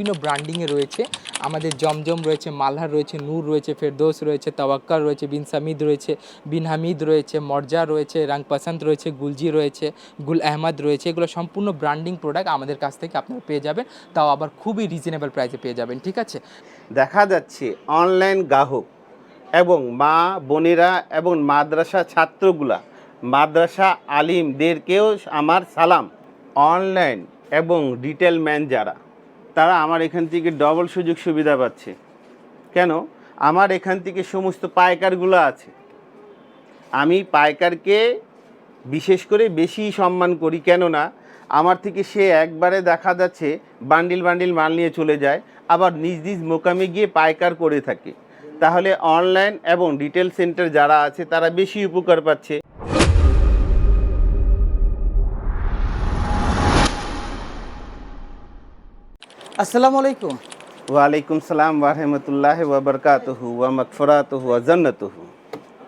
বিভিন্ন ব্র্যান্ডিংয়ে রয়েছে। আমাদের জমজম রয়েছে মালহার রয়েছে, নূর রয়েছে, ফেরদোস রয়েছে, তাওয়াক্কার রয়েছে, বিন সামিদ রয়েছে, বিন হামিদ রয়েছে, মর্জা রয়েছে রাং পাসান্ত রয়েছে, গুলজি রয়েছে, গুল আহমদ রয়েছে। এগুলো সম্পূর্ণ ব্র্যান্ডিং প্রোডাক্ট আমাদের কাছ থেকে আপনারা পেয়ে যাবেন। তাও আবার খুবই রিজনেবল প্রাইসে পেয়ে যাবেন, ঠিক আছে? দেখা যাচ্ছে অনলাইন গ্রাহক এবং মা বোনেরা এবং মাদ্রাসা ছাত্রগুলা, মাদ্রাসা আলিমদেরকেও আমার সালাম। অনলাইন এবং রিটেল ম্যান যারা তারা আমার এখান থেকে ডবল সুযোগ সুবিধা পাচ্ছে। কেন? আমার এখান থেকে সমস্ত পাইকারগুলো আছে। আমি পাইকারকে বিশেষ করে বেশি সম্মান করি, কেননা আমার থেকে সে একবারে দেখা যাচ্ছে বান্ডিল বান্ডিল মাল নিয়ে চলে যায়, আবার নিজ নিজ মোকামে গিয়ে পাইকার করে থাকে। তাহলে অনলাইন এবং রিটেল সেন্টার যারা আছে, তারা বেশি উপকার পাচ্ছে। আসসালামু আলাইকুম। ওয়ালাইকুম সালাম ওয়ারহমতুল্লাহ ওয়াবরকাতহু ওয়া মকফরাতহু ওয়া জান্নাতুহু।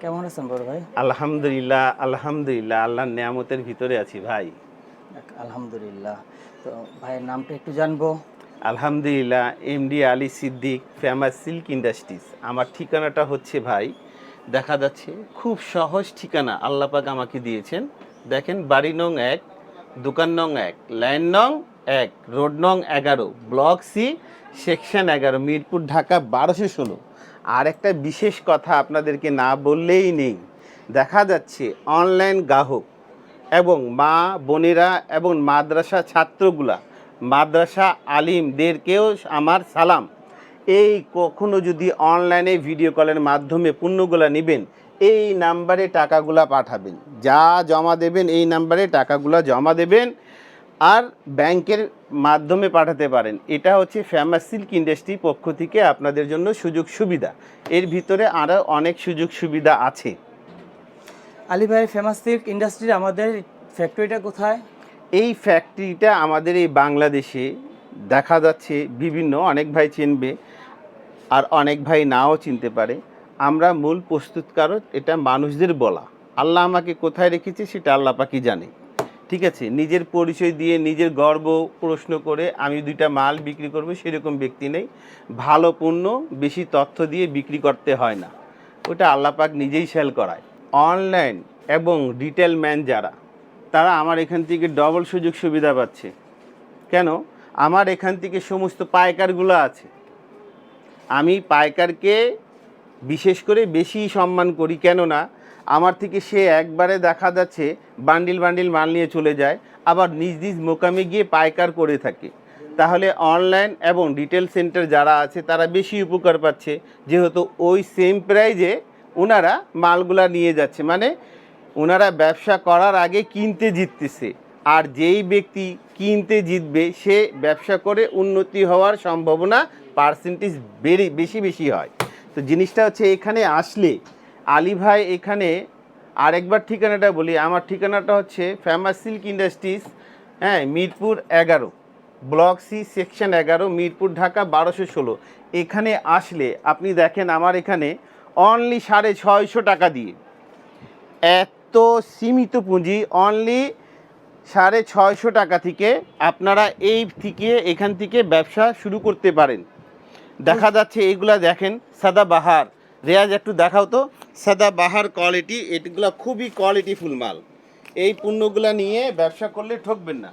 কেমন আছেন বড় ভাই? আলহামদুলিল্লাহ আলহামদুলিল্লাহ আল্লাহর নিয়ামতের ভিতরে আছি ভাই। আলহামদুলিল্লাহ। তো ভাইয়ের নামটা একটু জানব। আলহামদুলিল্লাহ MD Ali Siddique Famous Silk Industries. আমার ঠিকানাটা হচ্ছে ভাই দেখা যাচ্ছে খুব সহজ ঠিকানা আল্লাপাক আমাকে দিয়েছেন। দেখেন বাড়ি নং এক দোকান নং এক লাইন নং এক, রোড নং এগারো, ব্লক সি, সেকশন এগারো, মিরপুর, ঢাকা বারোশো ষোলো। আর একটা বিশেষ কথা আপনাদেরকে না বললেই নেই। দেখা যাচ্ছে অনলাইন গ্রাহক এবং মা বোনেরা এবং মাদ্রাসা ছাত্রগুলা, মাদ্রাসা আলিমদেরকেও আমার সালাম। এই কখনো যদি অনলাইনে ভিডিও কলের মাধ্যমে পণ্যগুলা নেবেন, এই নাম্বারে টাকাগুলা পাঠাবেন। যা জমা দেবেন, এই নাম্বারে টাকাগুলা জমা দেবেন। আর ব্যাংকের মাধ্যমে পাঠাতে পারেন। এটা হচ্ছে ফেমাস সিল্ক ইন্ডাস্ট্রি পক্ষ থেকে আপনাদের জন্য সুযোগ সুবিধা। এর ভিতরে আরও অনেক সুযোগ সুবিধা আছে। আলী ভাই ফেমাস সিল্ক ইন্ডাস্ট্রির আমাদের ফ্যাক্টরিটা কোথায়? এই ফ্যাক্টরিটা আমাদের এই বাংলাদেশে দেখা যাচ্ছে বিভিন্ন অনেক ভাই চিনবে আর অনেক ভাই নাও চিনতে পারে। আমরা মূল প্রস্তুতকারক এটা মানুষদের বলা। আল্লাহ আমাকে কোথায় রেখেছে সেটা আল্লাহ পাকি জানে। ঠিক আছে, নিজের পরিচয় দিয়ে নিজের গর্ব প্রশ্ন করে আমি দুইটা মাল বিক্রি করব, সেরকম ব্যক্তি নেই। ভালো পণ্য, বেশি তথ্য দিয়ে বিক্রি করতে হয় না। ওটা আল্লাপাক নিজেই সেল করায়। অনলাইন এবং রিটেল ম্যান যারা, তারা আমার এখান থেকে ডবল সুযোগ সুবিধা পাচ্ছে। কেন? আমার এখান থেকে সমস্ত পাইকারগুলো আছে। আমি পাইকারকে বিশেষ করে বেশি সম্মান করি, কেননা আমার থেকে সে একবারে দেখা যাচ্ছে বান্ডিল বান্ডিল মাল নিয়ে চলে যায়, আবার নিজ নিজ মোকামে গিয়ে পাইকার করে থাকে। তাহলে অনলাইন এবং রিটেল সেন্টার যারা আছে, তারা বেশি উপকার পাচ্ছে, যেহেতু ওই সেম প্রাইজে ওনারা মালগুলা নিয়ে যাচ্ছে। মানে ওনারা ব্যবসা করার আগে কিনতে জিততেছে, আর যেই ব্যক্তি কিনতে জিতবে, সে ব্যবসা করে উন্নতি হওয়ার সম্ভাবনা পার্সেন্টেজ বেড়ে, বেশি বেশি হয়। তো জিনিসটা হচ্ছে এখানে আসলে আলী ভাই এখানে আরেকবার ঠিকানাটা বলি। আমার ঠিকানাটা হচ্ছে ফেমাস সিল্ক ইন্ডাস্ট্রিজ হ্যাঁ মিরপুর এগারো, ব্লক সি, সেকশন এগারো, মিরপুর ঢাকা বারোশো ষোলো। এখানে আসলে আপনি দেখেন আমার এখানে অনলি সাড়ে ছয়শো টাকা দিয়ে এত সীমিত পুঁজি অনলি সাড়ে ছয়শো টাকা থেকে আপনারা এই থেকে এখান থেকে ব্যবসা শুরু করতে পারেন। দেখা যাচ্ছে এইগুলা দেখেন সাদা বাহার। রেয়াজ একটু দেখাও তো। সাদা বাহার কোয়ালিটি এগুলো খুবই কোয়ালিটিফুল মাল। এই পণ্যগুলো নিয়ে ব্যবসা করলে ঠকবেন না।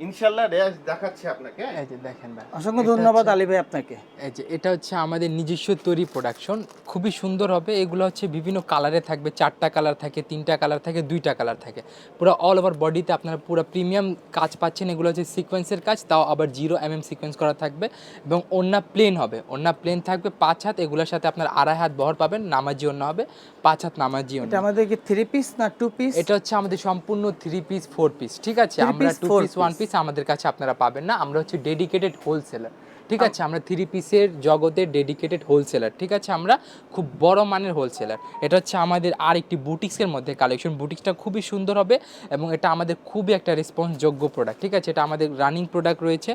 ইনশাল্লাহ রেয়াজ দেখাচ্ছে আপনাকে। এই যে দেখেন ভাই। অসংখ্য ধন্যবাদ আলী ভাই আপনাকে। এই যে এটা হচ্ছে আমাদের নিজস্ব তৈরি প্রোডাকশন খুবই সুন্দর হবে। এগুলো হচ্ছে বিভিন্ন কালারে থাকবে। চারটা কালার থাকে তিনটা কালার থাকে দুইটা কালার থাকে। পুরো অল ওভার বডিতে আপনারা পুরো প্রিমিয়াম কাজ পাচ্ছেন। এগুলো হচ্ছে সিকোয়েন্সের কাজ তাও আবার জিরো এম এম সিকোয়েন্স করা থাকবে। এবং ওন্না প্লেন হবে। ওন্না প্লেন থাকবে। পাঁচ হাত এগুলোর সাথে আপনার আড়াই হাত বহর পাবেন। নামাজি ওন্না হবে। পাঁচ হাত নামাজি ওন্না আমাদের কি থ্রি পিস না টু পিস এটা হচ্ছে আমাদের সম্পূর্ণ থ্রি পিস ফোর পিস ঠিক আছে? আমরা টু পিস ওয়ান। পিস আমাদের কাছে আপনারা পাবেন না। আমরা হচ্ছে ডেডিকেটেড হোলসেলার ঠিক আছে? আমরা থ্রি পিসের জগতে ডেডিকেটেড হোলসেলার ঠিক আছে? আমরা খুব বড় মানের হোলসেলার এটা হচ্ছে আমাদের আর একটি বুটিক্সের মধ্যে কালেকশন বুটিক্সটা খুবই সুন্দর হবে এবং এটা আমাদের খুবই একটা রেসপন্সযোগ্য প্রোডাক্ট ঠিক আছে? এটা আমাদের রানিং প্রোডাক্ট রয়েছে।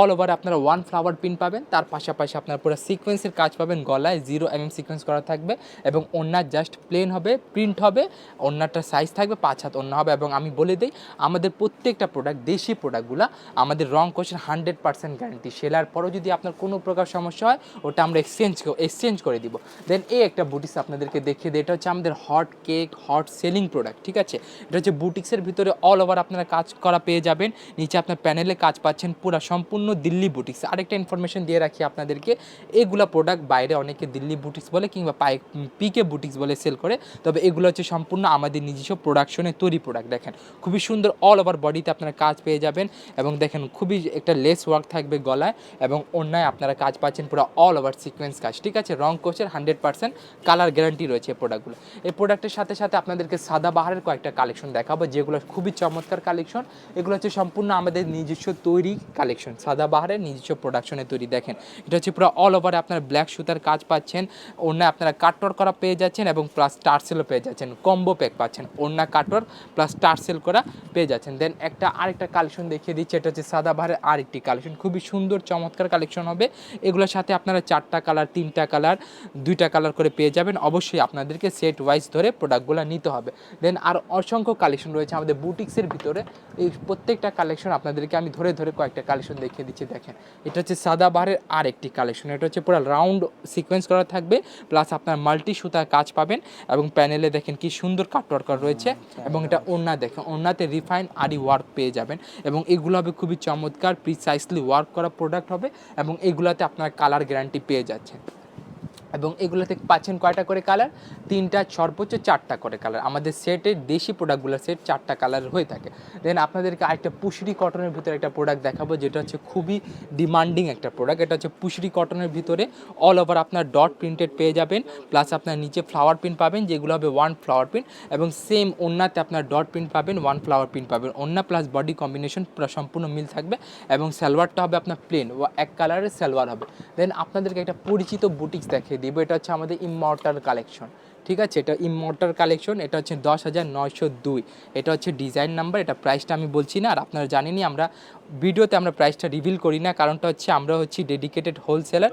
অল ওভার আপনারা ওয়ান ফ্লাওয়ার পিন পাবেন। তার পাশাপাশি আপনারা পুরো সিকোয়েন্সের কাজ পাবেন। গলায় জিরো এম সিকোয়েন্স করা থাকবে এবং ওনার জাস্ট প্লেন হবে প্রিন্ট হবে। ওনারটার সাইজ থাকবে পাঁচ হাত অন্য হবে এবং আমি বলে দিই, আমাদের প্রত্যেকটা প্রোডাক্ট দেশি প্রোডাক্টগুলো আমাদের রং কোষের হান্ড্রেড পার্সেন্ট গ্যারান্টি সেলার পরও যদি আপনার কোনো প্রকার সমস্যা হয়, ওটা আমরা এক্সচেঞ্জ এক্সচেঞ্জ করে দিব। দেন এই একটা বুটিক্স আপনাদেরকে দেখিয়ে দিই। এটা হচ্ছে আমাদের hot cake hot selling product ঠিক আছে? এটা হচ্ছে বুটিক্সের ভিতরে অল ওভার আপনারা কাজ করা পেয়ে যাবেন। নিচে আপনার প্যানেলে কাজ পাচ্ছেন পুরো সম্পূর্ণ দিল্লি বুটিক্স আরেকটা ইনফরমেশন দিয়ে রাখি আপনাদেরকে, এগুলা প্রোডাক্ট বাইরে অনেকে দিল্লি বুটিক্স বলে কিংবা পাই পিকে বুটিক্স বলে সেল করে। তবে এগুলো হচ্ছে সম্পূর্ণ আমাদের নিজস্ব প্রোডাকশনে তৈরি প্রোডাক্ট দেখেন। খুবই সুন্দর অল ওভার বডিতে আপনারা কাজ পেয়ে যাবেন এবং দেখেন খুবই একটা লেস ওয়ার্ক থাকবে গলায় এবং অন্যায় আপনারা কাজ পাচ্ছেন পুরো অল ওভার সিকোয়েন্স কাজ। ঠিক আছে, রং কোচের হান্ড্রেড পার্সেন্ট কালার গ্যারান্টি রয়েছে এই প্রোডাক্টগুলো এই প্রোডাক্টের সাথে সাথে আপনাদেরকে সাদা বাহারের কয়েকটা কালেকশন দেখাবো, যেগুলো খুবই চমৎকার কালেকশন এগুলো হচ্ছে সম্পূর্ণ আমাদের নিজস্ব তৈরি কালেকশন সাদা বাহারের নিজস্ব প্রোডাকশনে তৈরি। দেখেন, এটা হচ্ছে পুরো অল ওভার আপনার ব্ল্যাক সুতার কাজ পাচ্ছেন অন্য আপনারা কাটর করা পেয়ে যাচ্ছেন এবং প্লাস টার্সেলও পেয়ে যাচ্ছেন কম্বো প্যাক পাচ্ছেন অন্য কাটর প্লাস টার্সেল করা পেয়ে যাচ্ছেন। দেন একটা আরেকটা কালেকশন দেখিয়ে দিচ্ছি, এটা হচ্ছে সাদা বাহারের আরেকটি কালেকশন খুবই সুন্দর, চমৎকার কালেকশন হবে। এগুলোর সাথে আপনারা চারটা কালার তিনটা কালার দুইটা কালার করে পেয়ে যাবেন। অবশ্যই আপনাদেরকে সেট ওয়াইজ ধরে প্রোডাক্টগুলো নিতে হবে। দেন আর অসংখ্য কালেকশন রয়েছে আমাদের বুটিক্সের ভিতরে। এই প্রত্যেকটা কালেকশন আপনাদেরকে আমি ধরে ধরে কয়েকটা কালেকশন দেখিয়ে দিচ্ছি দেখেন। এটা হচ্ছে সাদা বাহারের আর একটি কালেকশন এটা হচ্ছে পুরো রাউন্ড সিকোয়েন্স করা থাকবে প্লাস আপনার মাল্টি সুতার কাজ পাবেন এবং প্যানেলে দেখেন কি সুন্দর কাট ওয়ার্কার রয়েছে এবং এটা ওড়না দেখেন ওড়নাতে রিফাইন আরি ওয়ার্ক পেয়ে যাবেন এবং এগুলো হবে খুবই চমৎকার প্রিসাইসলি ওয়ার্ক করা প্রোডাক্ট হবে এবং এগুলাতে আপনার কালার গ্যারান্টি পেয়ে যাচ্ছেন। এবং এগুলোতে পাচ্ছেন কয়টা করে কালার? তিনটা, সর্বোচ্চ চারটা করে কালার। আমাদের সেটের দেশি প্রোডাক্টগুলো সেট চারটা কালার হয়ে থাকে। দেন আপনাদেরকে আরেকটা পুশরি কটনের ভিতরে একটা প্রোডাক্ট দেখাবো, যেটা হচ্ছে খুবই ডিমান্ডিং একটা প্রোডাক্ট এটা হচ্ছে পুশরি কটনের ভিতরে অল ওভার আপনার ডট প্রিন্টেড পেয়ে যাবেন প্লাস আপনার নিচে ফ্লাওয়ার প্রিন্ট পাবেন, যেগুলো হবে ওয়ান ফ্লাওয়ার প্রিন্ট এবং সেম ওন্নাতে আপনার ডট প্রিন্ট পাবেন ওয়ান ফ্লাওয়ার প্রিন্ট পাবেন। ওন্না প্লাস বডি কম্বিনেশন পুরো সম্পূর্ণ মিল থাকবে, এবং সালোয়ারটা হবে আপনার প্লেন ও এক কালারের সালোয়ার হবে। দেন আপনাদেরকে একটা পরিচিত বুটিক্স দেখিয়ে দিব এটা হচ্ছে আমাদের ইমর্টাল কালেকশন ঠিক আছে? এটা ইমর্টাল কালেকশন এটা হচ্ছে দশ হাজার নয়শো দুই। এটা হচ্ছে ডিজাইন নাম্বার এটা প্রাইসটা আমি বলছি না। আর আপনারা জানেনই আমরা ভিডিওতে আমরা প্রাইসটা রিভিল করি না, কারণটা হচ্ছে আমরা হচ্ছি ডেডিকেটেড হোলসেলার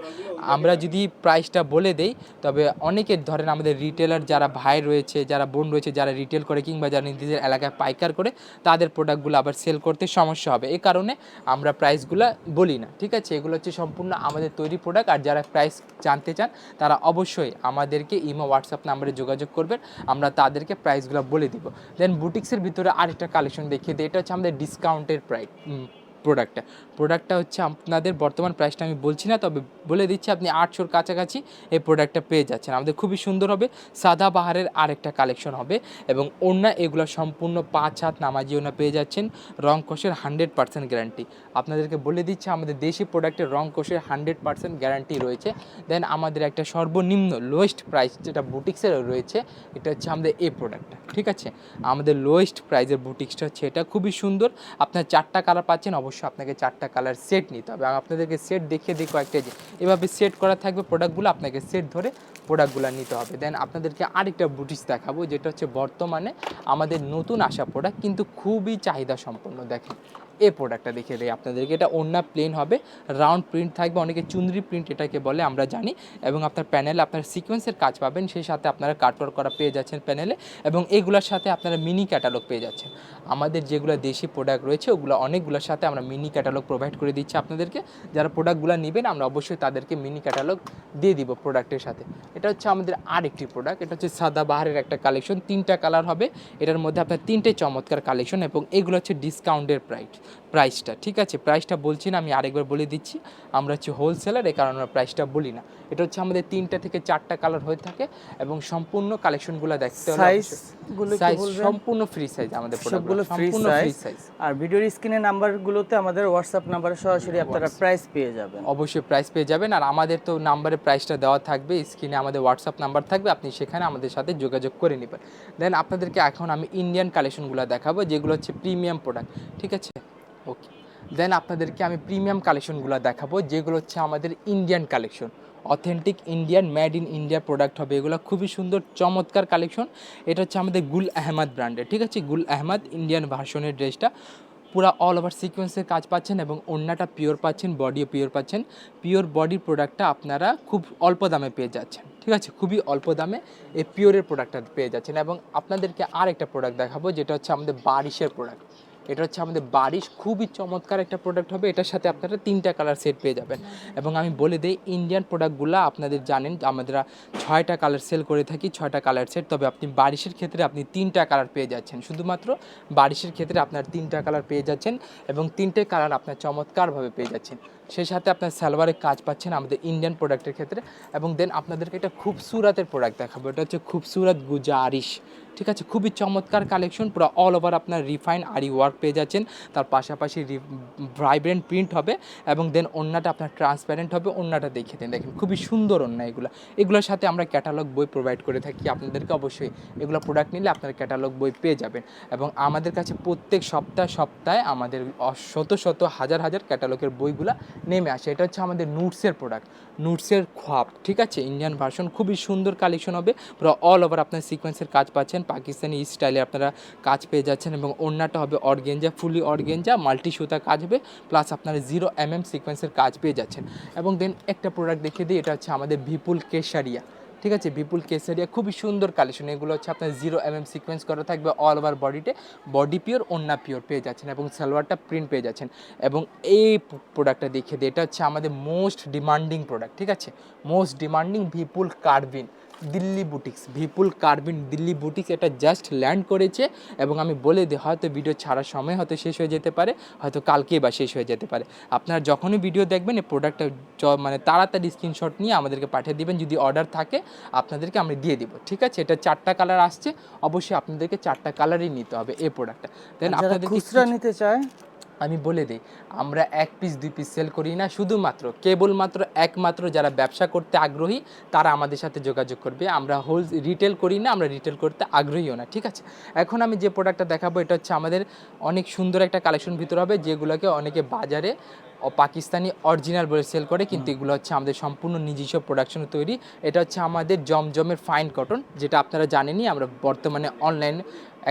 আমরা যদি প্রাইসটা বলে দেই, তবে অনেকের ধরেন আমাদের রিটেলার যারা ভাই রয়েছে, যারা বোন রয়েছে, যারা রিটেল করে কিংবা যারা নিজেদের এলাকায় পাইকার করে, তাদের প্রোডাক্টগুলো আবার সেল করতে সমস্যা হবে। এই কারণে আমরা প্রাইসগুলো বলি না, ঠিক আছে? এগুলো হচ্ছে সম্পূর্ণ আমাদের তৈরি প্রোডাক্ট আর যারা প্রাইস জানতে চান, তারা অবশ্যই আমাদেরকে ইমো হোয়াটসঅ্যাপ নাম্বারে যোগাযোগ করবেন, আমরা তাদেরকে প্রাইসগুলো বলে দিব। দেন বুটিক্সের ভিতরে আরেকটা কালেকশন দেখিয়ে দিই, এটা হচ্ছে আমাদের ডিসকাউন্টের প্রাইস প্রোডাক্টটা প্রোডাক্টটা হচ্ছে আপনাদের বর্তমান প্রাইসটা আমি বলছি না, তবে বলে দিচ্ছি আপনি আটশোর কাছাকাছি এই প্রোডাক্টটা পেয়ে যাচ্ছেন। আমাদের খুবই সুন্দর হবে, সাদা বাহারের আরেকটা কালেকশন হবে এবং ওড়না এগুলো সম্পূর্ণ পাঁচ হাত নামাজি ওনা পেয়ে যাচ্ছেন, রং কোষের হান্ড্রেড পার্সেন্ট গ্যারান্টি আপনাদেরকে বলে দিচ্ছি, আমাদের দেশি প্রোডাক্টের রং কোষের হান্ড্রেড পার্সেন্ট গ্যারান্টি রয়েছে। দেন আমাদের একটা সর্বনিম্ন লোয়েস্ট প্রাইস যেটা বুটিক্সের রয়েছে, এটা হচ্ছে আমাদের এই প্রোডাক্টটা ঠিক আছে? আমাদের লোয়েস্ট প্রাইজের বুটিক্সটা হচ্ছে এটা, খুবই সুন্দর। আপনার চারটা কালার পাচ্ছেন, অবশ্যই আপনাকে চারটা কালার সেট নিতে হবে। আর আপনাদেরকে সেট দেখিয়ে দিই কয়েকটা যে, এভাবে সেট করা থাকবে প্রোডাক্টগুলো আপনাকে সেট ধরে প্রোডাক্টগুলো নিতে হবে। দেন আপনাদেরকে আরেকটা বুটিস দেখাবো, যেটা হচ্ছে বর্তমানে আমাদের নতুন আসা প্রোডাক্ট কিন্তু খুবই চাহিদা সম্পন্ন দেখেন এই প্রোডাক্টটা দেখিয়ে দিই আপনাদেরকে। এটা অন্য প্লেন হবে রাউন্ড প্রিন্ট থাকবে, অনেকে চুনরি প্রিন্ট এটাকে বলে, আমরা জানি। এবং আপনার প্যানেলে আপনার সিকোয়েন্সের কাজ পাবেন, সেই সাথে আপনারা কাটওয়ার্ক করা পেয়ে যাচ্ছেন প্যানেলে এবং এগুলোর সাথে আপনারা মিনি ক্যাটালগ পেয়ে যাচ্ছেন। আমাদের যেগুলো দেশি প্রোডাক্ট রয়েছে, ওগুলো অনেকগুলোর সাথে আমরা মিনি ক্যাটালগ প্রোভাইড করে দিচ্ছি আপনাদেরকে। যারা প্রোডাক্টগুলো নেবেন, আমরা অবশ্যই তাদেরকে মিনি ক্যাটালগ দিয়ে দিব প্রোডাক্টের সাথে। এটা হচ্ছে আমাদের আরেকটি প্রোডাক্ট এটা হচ্ছে সাদা বাহারের একটা কালেকশন তিনটা কালার হবে। এটার মধ্যে আপনার তিনটে চমৎকার কালেকশন এবং এগুলো হচ্ছে ডিসকাউন্টের প্রাইস প্রাইসটা ঠিক আছে? প্রাইসটা বলছি না আমি আরেকবার বলে দিচ্ছি। আমরা হচ্ছে হোলসেলার এই কারণে প্রাইসটা বলি না। এটা হচ্ছে আমাদের তিনটা থেকে চারটা কালার হয়ে থাকে এবং সম্পূর্ণ কালেকশনগুলো দেখতে হলে সাইজ সম্পূর্ণ ফ্রি সাইজ আমাদের সবগুলো ফ্রি সাইজ সাইজ আর ভিডিওর স্ক্রিনে নাম্বারগুলোতে আমাদের হোয়াটসঅ্যাপ নাম্বারে সরাসরি আপনারা প্রাইস পেয়ে যাবেন। অবশ্যই প্রাইস পেয়ে যাবেন। আর আমাদের তো নাম্বারে প্রাইসটা দেওয়া থাকবে স্ক্রিনে আমাদের হোয়াটসঅ্যাপ নাম্বার থাকবে আপনি সেখানে আমাদের সাথে যোগাযোগ করে নেবেন। দেন আপনাদেরকে এখন আমি ইন্ডিয়ান কালেকশনগুলো দেখাবো যেগুলো হচ্ছে প্রিমিয়াম প্রোডাক্ট ঠিক আছে? ওকে দেন আপনাদেরকে আমি প্রিমিয়াম কালেকশনগুলো দেখাবো, যেগুলো হচ্ছে আমাদের Indian collection authentic Indian made in India product হবে। এগুলো খুবই সুন্দর, চমৎকার কালেকশন এটা হচ্ছে আমাদের গুল আহমদ ব্র্যান্ডের ঠিক আছে? গুল আহমদ ইন্ডিয়ান ভার্সনের ড্রেসটা পুরো অল ওভার সিকোয়েন্সের কাজ পাচ্ছেন এবং অন্যটা পিওর পাচ্ছেন বডিও পিওর পাচ্ছেন। পিওর বডির প্রোডাক্টটা আপনারা খুব অল্প দামে পেয়ে যাচ্ছেন, ঠিক আছে? খুবই অল্প দামে এই পিওরের প্রোডাক্টটা পেয়ে যাচ্ছেন। এবং আপনাদেরকে আর একটা প্রোডাক্ট দেখাবো, যেটা হচ্ছে আমাদের বারিশের প্রোডাক্ট এটা হচ্ছে আমাদের বারিশ খুবই চমৎকার একটা প্রোডাক্ট হবে। এটার সাথে আপনারা তিনটা কালার সেট পেয়ে যাবেন। এবং আমি বলে দিই ইন্ডিয়ান প্রোডাক্টগুলো আপনাদের জানেন, আমরা ছয়টা কালার সেল করে থাকি, ছয়টা কালার সেট তবে আপনি বারিশের ক্ষেত্রে আপনি তিনটা কালার পেয়ে যাচ্ছেন। শুধুমাত্র বারিশের ক্ষেত্রে আপনার তিনটা কালার পেয়ে যাচ্ছেন এবং তিনটে কালার আপনার চমৎকারভাবে পেয়ে যাচ্ছেন। সেই সাথে আপনার সালোয়ারের কাজ পাচ্ছেন আমাদের ইন্ডিয়ান প্রোডাক্টের ক্ষেত্রে। এবং দেন আপনাদেরকে একটা খুবসুরাতের প্রোডাক্ট দেখাবো। এটা হচ্ছে খুবসুরত গুজারিশ ঠিক আছে? খুবই চমৎকার কালেকশন পুরো অল ওভার আপনার রিফাইন আরি ওয়ার্ক পেয়ে যাচ্ছেন। তার পাশাপাশি ভাইব্রেন্ট প্রিন্ট হবে এবং দেন অন্যটা আপনার ট্রান্সপ্যারেন্ট হবে, অন্যটা দেখে দিন। দেখেন, খুবই সুন্দর অন্য এগুলো। এগুলোর সাথে আমরা ক্যাটালগ বই প্রোভাইড করে থাকি। আপনাদেরকে অবশ্যই এগুলো প্রোডাক্ট নিলে আপনারা ক্যাটালগ বই পেয়ে যাবেন। এবং আমাদের কাছে প্রত্যেক সপ্তাহ সপ্তাহে আমাদের শত শত, হাজার হাজার ক্যাটালগের বইগুলো নেমে আসে। এটা হচ্ছে আমাদের নুটসের প্রোডাক্ট নুটসের খোয়াব ঠিক আছে? ইন্ডিয়ান ভার্সন খুবই সুন্দর কালেকশন হবে। পুরো অল ওভার আপনার সিকোয়েন্সের কাজ পাচ্ছেন। পাকিস্তানি স্টাইলে আপনারা কাজ পেয়ে যাচ্ছেন এবং অন্যটা হবে অর্গেঞ্জা, ফুলি অর্গেঞ্জা, মাল্টি সুতা কাজ হবে প্লাস আপনারা জিরো এম এম সিকোয়েন্সের কাজ পেয়ে যাচ্ছেন। এবং দেন একটা প্রোডাক্ট দেখিয়ে দিই, এটা হচ্ছে আমাদের বিপুল কেশারিয়া ঠিক আছে? বিপুল কেসারিয়া খুবই সুন্দর কালেকশন এগুলো হচ্ছে আপনার জিরো এম এম সিকোয়েন্স করা থাকবে অল ওভার বডিতে বডি পিওর অন্যা পিওর পেয়ে যাচ্ছেন এবং সালোয়ারটা প্রিন্ট পেয়ে যাচ্ছেন। এবং এই প্রোডাক্টটা দেখিয়ে দিই, এটা হচ্ছে আমাদের মোস্ট ডিমান্ডিং প্রোডাক্ট ঠিক আছে? Most demanding Vipul কার্বিন Delhi boutiques Vipul কার্বিন Delhi boutiques এটা জাস্ট ল্যান্ড করেছে এবং আমি বলে দিই হয়তো ভিডিও ছাড়ার সময় হয়তো শেষ হয়ে যেতে পারে হয়তো কালকেই বা শেষ হয়ে যেতে পারে। আপনারা যখনই ভিডিও দেখবেন এই প্রোডাক্টটা মানে তাড়াতাড়ি স্ক্রিনশট নিয়ে আমাদেরকে পাঠিয়ে দিবেন যদি অর্ডার থাকে আপনাদেরকে আমরা দিয়ে দিব ঠিক আছে? এটা চারটা কালার আসছে অবশ্যই আপনাদেরকে চারটা কালারই নিতে হবে এই প্রোডাক্টটা দেন আপনাদের খুচরা নিতে চায় আমি বলে দিই আমরা এক পিস দুই পিস সেল করি না শুধুমাত্র কেবলমাত্র একমাত্র যারা ব্যবসা করতে আগ্রহী তারা আমাদের সাথে যোগাযোগ করবে। আমরা হোল রিটেল করি না আমরা রিটেল করতে আগ্রহীও না ঠিক আছে? এখন আমি যে প্রোডাক্টটা দেখাবো এটা হচ্ছে আমাদের অনেক সুন্দর একটা কালেকশন ভিতর হবে যেগুলোকে অনেকে বাজারে ও পাকিস্তানি অরিজিনাল বলে সেল করে কিন্তু এগুলো হচ্ছে আমাদের সম্পূর্ণ নিজস্ব প্রোডাকশনে তৈরি। এটা হচ্ছে আমাদের জমজমের ফাইন কটন যেটা আপনারা জানেনই আমরা বর্তমানে অনলাইন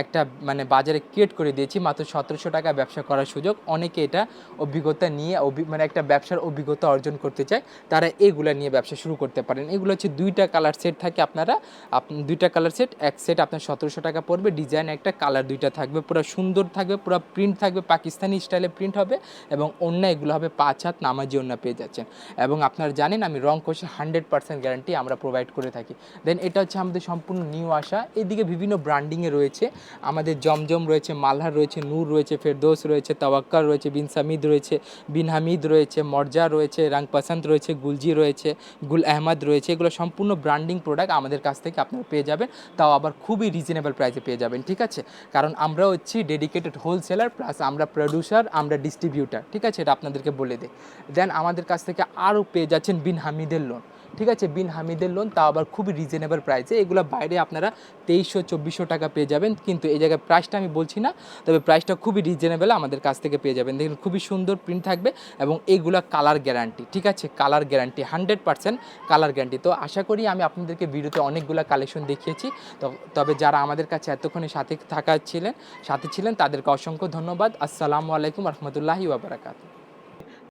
একটা মানে বাজারে ক্রিয়েট করে দিয়েছি, মাত্র সতেরোশো টাকা ব্যবসা করার সুযোগ। অনেকে এটা অভিজ্ঞতা নিয়ে মানে একটা ব্যবসার অভিজ্ঞতা অর্জন করতে চায়, তারা এগুলো নিয়ে ব্যবসা শুরু করতে পারেন। এগুলো হচ্ছে দুইটা কালার সেট থাকে আপনারা আপনি দুইটা কালার সেট এক সেট আপনার সতেরোশো টাকা পড়বে ডিজাইন একটা কালার দুইটা থাকবে, পুরো সুন্দর থাকবে, পুরো প্রিন্ট থাকবে, পাকিস্তানি স্টাইলে প্রিন্ট হবে এবং অন্য এগুলো হবে পাঁচ হাত নামাজি অন্য পেয়ে যাচ্ছেন। এবং আপনারা জানেন আমি রং কোষে হান্ড্রেড পার্সেন্ট গ্যারান্টি আমরা প্রোভাইড করে থাকি। দেন এটা হচ্ছে আমাদের সম্পূর্ণ নিউ আসা এদিকে বিভিন্ন ব্র্যান্ডিংয়ে রয়েছে। আমাদের জমজম রয়েছে মালহার রয়েছে, নূর রয়েছে, ফেরদোস রয়েছে তাওয়াক্কার রয়েছে, বিন সামিদ রয়েছে, বিন হামিদ রয়েছে, মর্জা রয়েছে রাং পাসান্ত রয়েছে, গুলজি রয়েছে, গুল আহমদ রয়েছে, এগুলো সম্পূর্ণ ব্র্যান্ডিং প্রোডাক্ট আমাদের কাছ থেকে আপনারা পেয়ে যাবেন, তাও আবার খুবই রিজনেবল প্রাইসে পেয়ে যাবেন, ঠিক আছে? কারণ আমরা হচ্ছি ডেডিকেটেড হোলসেলার প্লাস আমরা প্রডিউসার আমরা ডিস্ট্রিবিউটার ঠিক আছে? এটা আপনাদেরকে বলে দিই। দেন আমাদের কাছ থেকে আরও পেয়ে যাচ্ছেন বিন হামিদের লোন ঠিক আছে, বিন হামিদের লোন তাও আবার খুবই রিজনেবল প্রাইসে এগুলো বাইরে আপনারা তেইশশো, চব্বিশশো টাকা পেয়ে যাবেন, কিন্তু এই জায়গায় প্রাইসটা আমি বলছি না, তবে প্রাইসটা খুবই রিজনেবল আমাদের কাছ থেকে পেয়ে যাবেন। দেখুন, খুবই সুন্দর প্রিন্ট থাকবে এবং এইগুলো কালার গ্যারান্টি ঠিক আছে? Colour guarantee hundred percent colour guarantee তো আশা করি আমি আপনাদেরকে ভিডিওতে অনেকগুলো কালেকশন দেখিয়েছি। তো- তবে যারা আমাদের কাছে এতক্ষণে সাথে থাকা ছিলেন, সাথে ছিলেন, তাদেরকে অসংখ্য ধন্যবাদ। আসসালামু আলাইকুম, রহমতুল্লাহি ওবরাকাতু